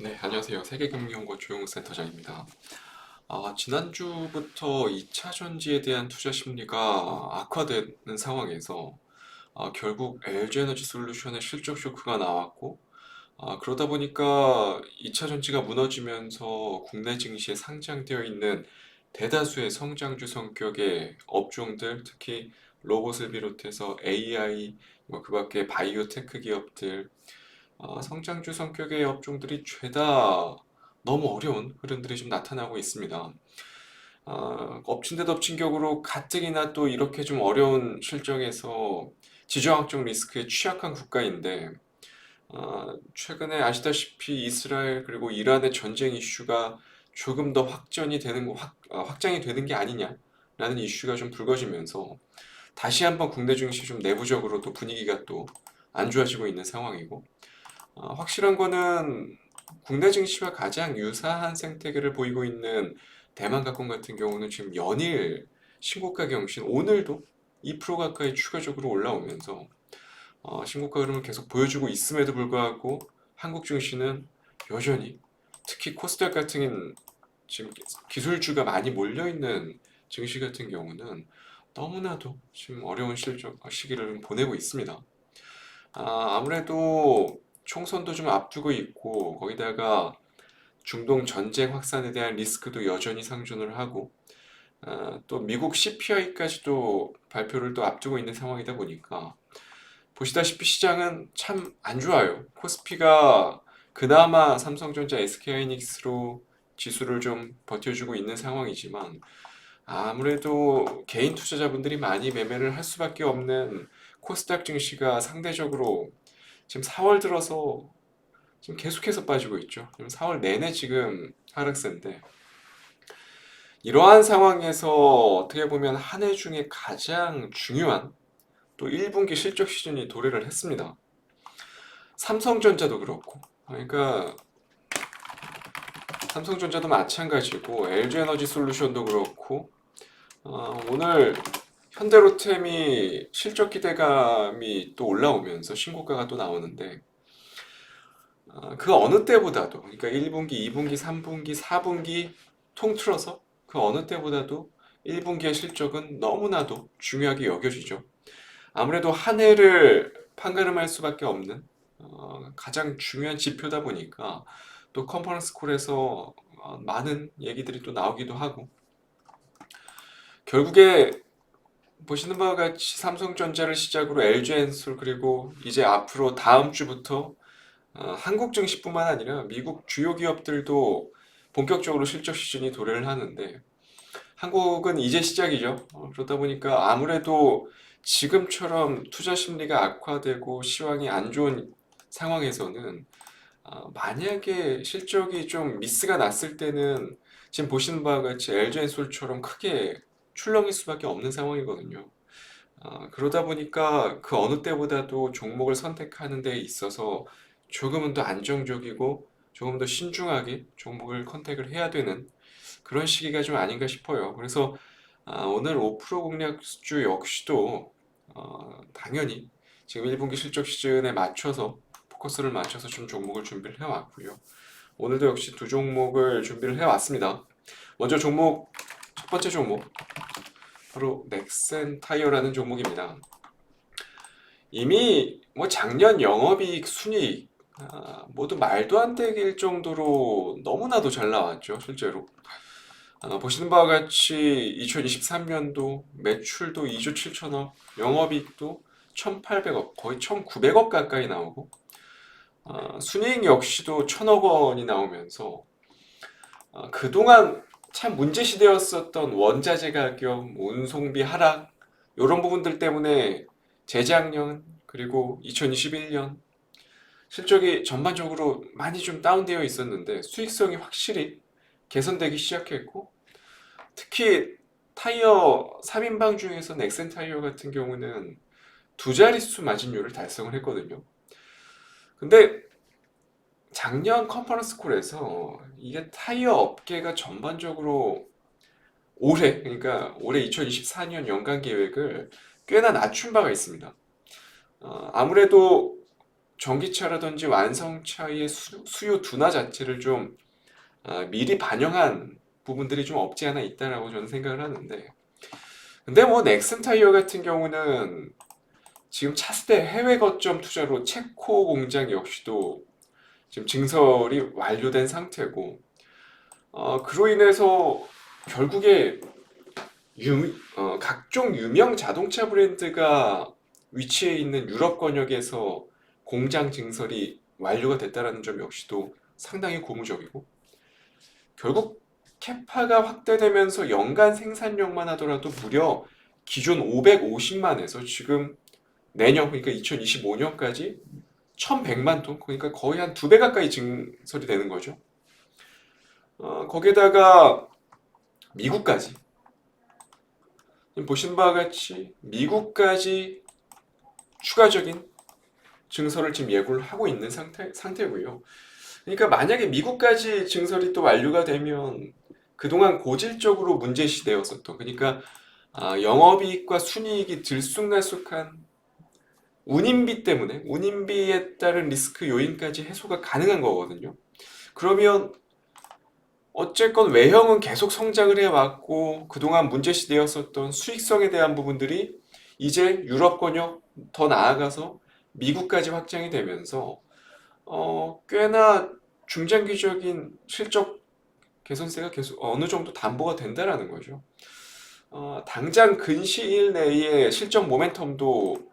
네, 안녕하세요. 세계금융연구 조용센터장입니다. 아, 지난주부터 2차 전지에 대한 투자 심리가 악화되는 상황에서 아, 결국 LG에너지 솔루션의 실적 쇼크가 나왔고 아, 그러다 보니까 2차 전지가 무너지면서 국내 증시에 상장되어 있는 대다수의 성장주 성격의 업종들, 특히 로봇을 비롯해서 AI, 뭐 그 밖에 바이오테크 기업들, 어, 성장주 성격의 업종들이 죄다 너무 어려운 흐름들이 좀 나타나고 있습니다. 어, 엎친 데 덮친 격으로 가뜩이나 또 이렇게 좀 어려운 실정에서 지정학적 리스크에 취약한 국가인데 어, 최근에 아시다시피 이스라엘 그리고 이란의 전쟁 이슈가 조금 더 확전이 되는 거- 확, 어, 확장이 되는 게 아니냐라는 이슈가 좀 불거지면서 다시 한번 국내 증시 좀 내부적으로도 분위기가 또 안 좋아지고 있는 상황이고 어, 확실한 거는 국내 증시와 가장 유사한 생태계를 보이고 있는 대만 가공 같은 경우는 지금 연일 신고가 경신 오늘도 2% 가까이 추가적으로 올라오면서 어, 신고가 흐름을 계속 보여주고 있음에도 불구하고 한국 증시는 여전히 특히 코스닥 같은 지금 기술주가 많이 몰려 있는 증시 같은 경우는 너무나도 지금 어려운 실적 시기를 보내고 있습니다. 아, 아무래도 총선도 좀 앞두고 있고 거기다가 중동 전쟁 확산에 대한 리스크도 여전히 상존을 하고 아, 또 미국 CPI까지도 발표를 또 앞두고 있는 상황이다 보니까 보시다시피 시장은 참 안 좋아요. 코스피가 그나마 삼성전자, SK하이닉스로 지수를 좀 버텨주고 있는 상황이지만 아무래도 개인 투자자분들이 많이 매매를 할 수밖에 없는 코스닥 증시가 상대적으로 지금 4월 들어서 지금 계속해서 빠지고 있죠. 지금 4월 내내 지금 하락세인데 이러한 상황에서 어떻게 보면 한 해 중에 가장 중요한 또 1분기 실적 시즌이 도래를 했습니다. 삼성전자도 그렇고 그러니까 삼성전자도 마찬가지고 LG에너지 솔루션도 그렇고 어, 오늘 현대로템이 실적 기대감이 또 올라오면서 신고가가 또 나오는데 어, 그 어느 때보다도 그러니까 1분기, 2분기, 3분기, 4분기 통틀어서 그 어느 때보다도 1분기의 실적은 너무나도 중요하게 여겨지죠. 아무래도 한 해를 판가름할 수밖에 없는 어, 가장 중요한 지표다 보니까 또 컨퍼런스 콜에서 어, 많은 얘기들이 또 나오기도 하고 결국에 보시는 바와 같이 삼성전자를 시작으로 LG엔솔 그리고 이제 앞으로 다음 주부터 어, 한국 증시뿐만 아니라 미국 주요 기업들도 본격적으로 실적 시즌이 도래를 하는데 한국은 이제 시작이죠. 어, 그러다 보니까 아무래도 지금처럼 투자 심리가 악화되고 시황이 안 좋은 상황에서는 어, 만약에 실적이 좀 미스가 났을 때는 지금 보시는 바와 같이 LG엔솔처럼 크게 출렁일 수밖에 없는 상황이거든요. 아, 그러다 보니까 그 어느 때보다도 종목을 선택하는 데 있어서 조금은 더 안정적이고 조금 더 신중하게 종목을 컨택을 해야 되는 그런 시기가 좀 아닌가 싶어요. 그래서 아, 오늘 5% 공략주 역시도 어, 당연히 지금 1분기 실적 시즌에 맞춰서 포커스를 맞춰서 좀 종목을 준비를 해왔고요. 오늘도 역시 두 종목을 준비를 해왔습니다. 먼저 종목 첫 번째 종목 바로 넥센 타이어라는 종목입니다. 이미 뭐 작년 영업이익, 순이익 아, 모두 말도 안 되길 정도로 너무나도 잘 나왔죠, 실제로. 아, 보시는 바와 같이 2023년도 매출도 2조 7천억, 영업이익도 1,800억, 거의 1,900억 가까이 나오고 아, 순이익 역시도 1,000억 원이 나오면서 아, 그동안 참 문제시되었었던 원자재 가격, 운송비 하락 이런 부분들 때문에 재작년 그리고 2021년 실적이 전반적으로 많이 좀 다운되어 있었는데 수익성이 확실히 개선되기 시작했고 특히 타이어 3인방 중에서 넥센 타이어 같은 경우는 두 자릿수 마진율을 달성을 했거든요. 근데 작년 컨퍼런스 콜에서 이게 타이어 업계가 전반적으로 올해 그러니까 올해 2024년 연간 계획을 꽤나 낮춘 바가 있습니다. 어, 아무래도 전기차라든지 완성차의 수, 수요 둔화 자체를 좀 아, 미리 반영한 부분들이 좀 없지 않아 있다라고 저는 생각을 하는데 근데 뭐 넥슨 타이어 같은 경우는 지금 차세대 해외 거점 투자로 체코 공장 역시도 지금 증설이 완료된 상태고 어, 그로 인해서 결국에 유, 어, 각종 유명 자동차 브랜드가 위치해 있는 유럽 권역에서 공장 증설이 완료가 됐다는 점 역시도 상당히 고무적이고 결국 캐파가 확대되면서 연간 생산량만 하더라도 무려 기존 550만에서 지금 내년 그러니까 2025년까지 1100만 톤 그러니까 거의 한 두 배 가까이 증설이 되는 거죠. 어, 거기에다가 미국까지 보신 바와 같이 미국까지 추가적인 증설을 지금 예고를 하고 있는 상태, 상태고요. 그러니까 만약에 미국까지 증설이 또 완료가 되면 그동안 고질적으로 문제시되었었던 그러니까 아, 영업이익과 순이익이 들쑥날쑥한 운임비 때문에 운임비에 따른 리스크 요인까지 해소가 가능한 거거든요. 그러면 어쨌건 외형은 계속 성장을 해왔고 그동안 문제시 되었었던 수익성에 대한 부분들이 이제 유럽 권역 더 나아가서 미국까지 확장이 되면서 어, 꽤나 중장기적인 실적 개선세가 계속 어느 정도 담보가 된다라는 거죠. 어, 당장 근시일 내에 실적 모멘텀도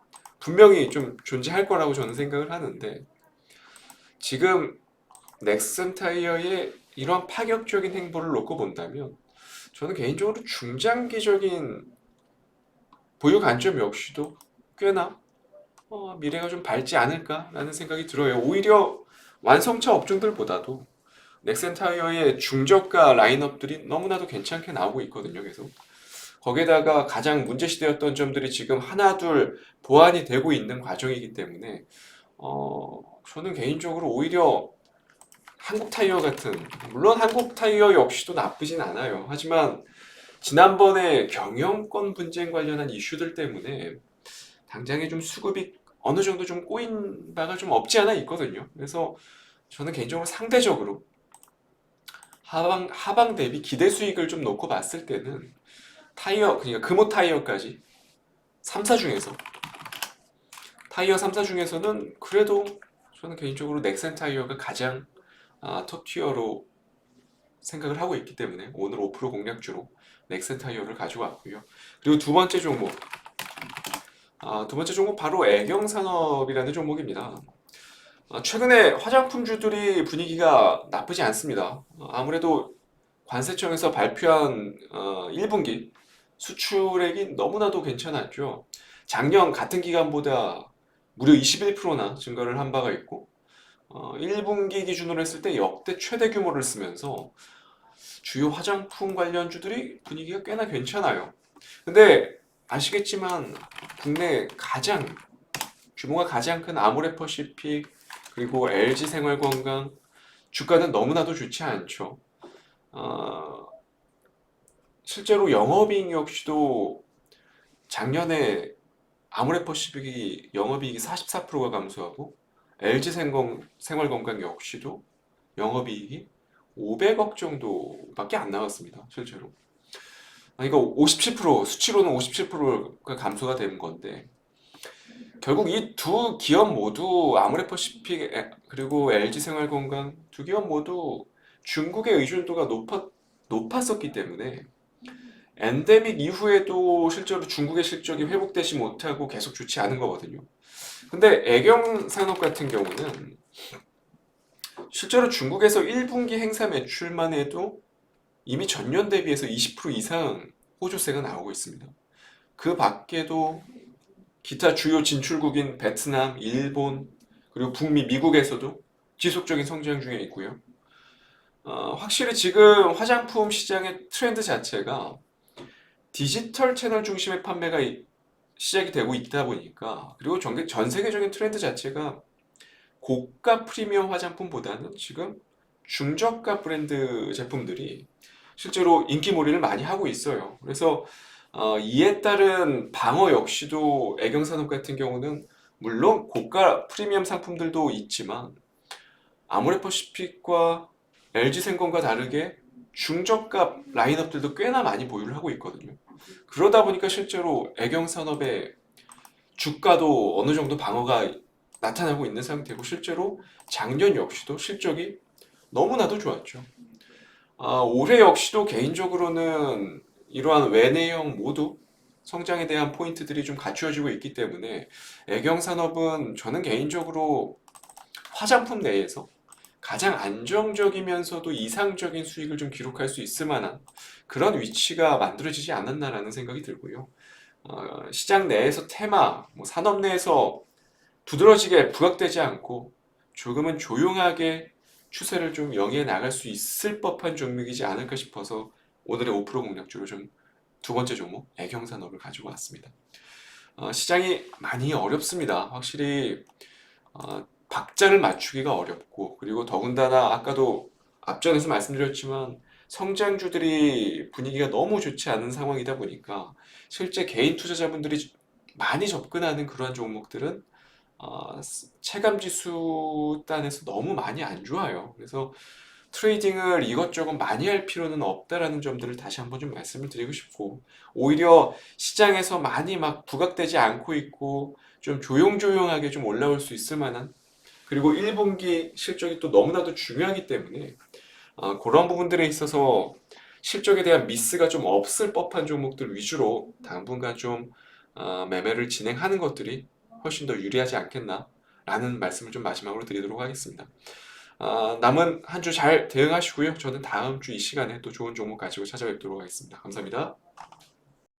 분명히 좀 존재할 거라고 저는 생각을 하는데 지금 넥슨 타이어의 이런 파격적인 행보를 놓고 본다면 저는 개인적으로 중장기적인 보유 관점 역시도 꽤나 어, 미래가 좀 밝지 않을까라는 생각이 들어요. 오히려 완성차 업종들보다도 넥센 타이어의 중저가 라인업들이 너무나도 괜찮게 나오고 있거든요. 계속. 거기에다가 가장 문제시되었던 점들이 지금 하나 둘 보완이 되고 있는 과정이기 때문에 어, 저는 개인적으로 오히려 한국 타이어 같은 물론 한국 타이어 역시도 나쁘진 않아요. 하지만 지난번에 경영권 분쟁 관련한 이슈들 때문에 당장에 좀 수급이 어느 정도 좀 꼬인 바가 좀 없지 않아 있거든요. 그래서 저는 개인적으로 상대적으로 하방 하방 대비 기대 수익을 좀 놓고 봤을 때는 타이어 그러니까 금호 타이어까지 3사 중에서 타이어 3사 중에서는 그래도 저는 개인적으로 넥센 타이어가 가장 아, 톱 티어로 생각을 하고 있기 때문에 오늘 5% 공략주로 넥센 타이어를 가져왔고요. 그리고 두 번째 종목 아, 두 번째 종목 바로 애경 산업이라는 종목입니다. 아, 최근에 화장품주들이 분위기가 나쁘지 않습니다. 어, 아무래도 관세청에서 발표한 어, 1분기 수출액이 너무나도 괜찮았죠. 작년 같은 기간보다 무려 21%나 증가를 한 바가 있고 어, 1분기 기준으로 했을 때 역대 최대 규모를 쓰면서 주요 화장품 관련주들이 분위기가 꽤나 괜찮아요. 근데 아시겠지만 국내 가장 규모가 가장 큰 아모레퍼시픽 그리고 LG 생활건강 주가는 너무나도 좋지 않죠. 어, 실제로 영업이익 역시도 작년에 아모레퍼시픽이 영업이익이 44%가 감소하고 LG 생건, 생활건강 역시도 영업이익이 500억 정도밖에 안 나왔습니다. 실제로. 그러니까 57% 수치로는 57%가 감소가 된 건데 결국 이 두 기업 모두 아모레퍼시픽 에- 그리고 LG생활건강 두 기업 모두 중국의 의존도가 높았, 높았었기 때문에 엔데믹 이후에도 실제로 중국의 실적이 회복되지 못하고 계속 좋지 않은 거거든요. 근데 애경 산업 같은 경우는 실제로 중국에서 1분기 행사 매출만 해도 이미 전년 대비해서 20% 이상 호조세가 나오고 있습니다. 그 밖에도 기타 주요 진출국인 베트남, 일본, 그리고 북미, 미국에서도 지속적인 성장 중에 있고요. 어, 확실히 지금 화장품 시장의 트렌드 자체가 디지털 채널 중심의 판매가 이- 시작이 되고 있다 보니까 그리고 전, 전 세계적인 트렌드 자체가 고가 프리미엄 화장품보다는 지금 중저가 브랜드 제품들이 실제로 인기몰이를 많이 하고 있어요. 그래서 어, 이에 따른 방어 역시도 애경산업 같은 경우는 물론 고가 프리미엄 상품들도 있지만 아모레퍼시픽과 LG생건과 다르게 중저가 라인업들도 꽤나 많이 보유를 하고 있거든요. 그러다 보니까 실제로 애경 산업의 주가도 어느 정도 방어가 나타나고 있는 상태고 실제로 작년 역시도 실적이 너무나도 좋았죠. 아, 올해 역시도 개인적으로는 이러한 외내형 모두 성장에 대한 포인트들이 좀 갖추어지고 있기 때문에 애경 산업은 저는 개인적으로 화장품 내에서 가장 안정적이면서도 이상적인 수익을 좀 기록할 수 있을 만한 그런 위치가 만들어지지 않았나라는 생각이 들고요. 어, 시장 내에서 테마, 뭐 산업 내에서 두드러지게 부각되지 않고 조금은 조용하게 추세를 좀 영위해 나갈 수 있을 법한 종목이지 않을까 싶어서 오늘의 5% 공략주로 좀 두 번째 종목 애경산업을 가지고 왔습니다. 어, 시장이 많이 어렵습니다. 확실히 어, 박자를 맞추기가 어렵고 그리고 더군다나 아까도 앞전에서 말씀드렸지만 성장주들이 분위기가 너무 좋지 않은 상황이다 보니까 실제 개인 투자자분들이 많이 접근하는 그러한 종목들은 어, 체감 지수 단에서 너무 많이 안 좋아요. 그래서 트레이딩을 이것저것 많이 할 필요는 없다라는 점들을 다시 한번 좀 말씀을 드리고 싶고 오히려 시장에서 많이 막 부각되지 않고 있고 좀 조용조용하게 좀 올라올 수 있을 만한 그리고 1분기 실적이 또 너무나도 중요하기 때문에 어, 그런 부분들에 있어서 실적에 대한 미스가 좀 없을 법한 종목들 위주로 당분간 좀 어, 매매를 진행하는 것들이 훨씬 더 유리하지 않겠나라는 말씀을 좀 마지막으로 드리도록 하겠습니다. 아, 남은 한 주 잘 대응하시고요. 저는 다음 주 이 시간에 또 좋은 종목 가지고 찾아뵙도록 하겠습니다. 감사합니다.